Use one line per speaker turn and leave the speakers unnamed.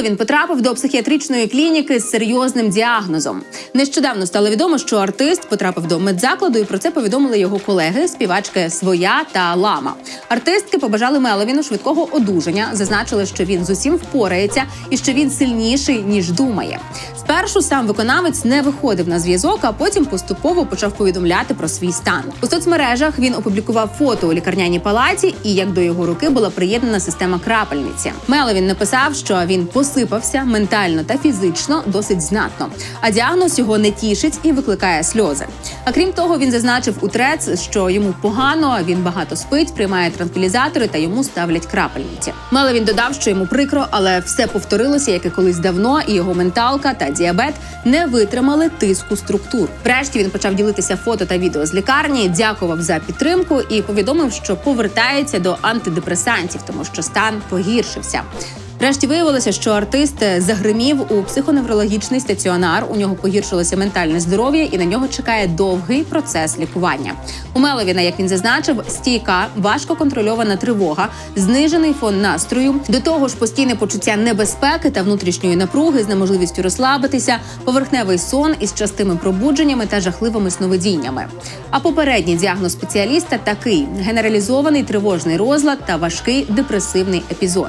Меловін потрапив до психіатричної клініки з серйозним діагнозом. Нещодавно стало відомо, що артист потрапив до медзакладу, і про це повідомили його колеги, співачки Своя та Лама. Артистки побажали Меловіну швидкого одужання, зазначили, що він з усім впорається і що він сильніший ніж думає. Спершу сам виконавець не виходив на зв'язок, а потім поступово почав повідомляти про свій стан. У соцмережах він опублікував фото у лікарняній палаті, і як до його руки була приєднана система крапельниці. Меловін написав, що він посипався ментально та фізично досить знатно. А діагноз його не тішить і викликає сльози. А крім того, він зазначив у трец, що йому погано, він багато спить, приймає транквілізатори та йому ставлять крапельниці. Меловін додав, що йому прикро, але все повторилося, як і колись давно, і його менталка та діабет не витримали тиску структур. Врешті він почав ділитися фото та відео з лікарні, дякував за підтримку і повідомив, що повертається до антидепресантів, тому що стан погіршився. Врешті виявилося, що артист загримів у психоневрологічний стаціонар. У нього погіршилося ментальне здоров'я, і на нього чекає довгий процес лікування. У Меловіна, як він зазначив, стійка, важко контрольована тривога, знижений фон настрою, до того ж постійне почуття небезпеки та внутрішньої напруги з неможливістю розслабитися, поверхневий сон із частими пробудженнями та жахливими сновидіннями. А попередній діагноз спеціаліста такий: генералізований тривожний розлад та важкий депресивний епізод.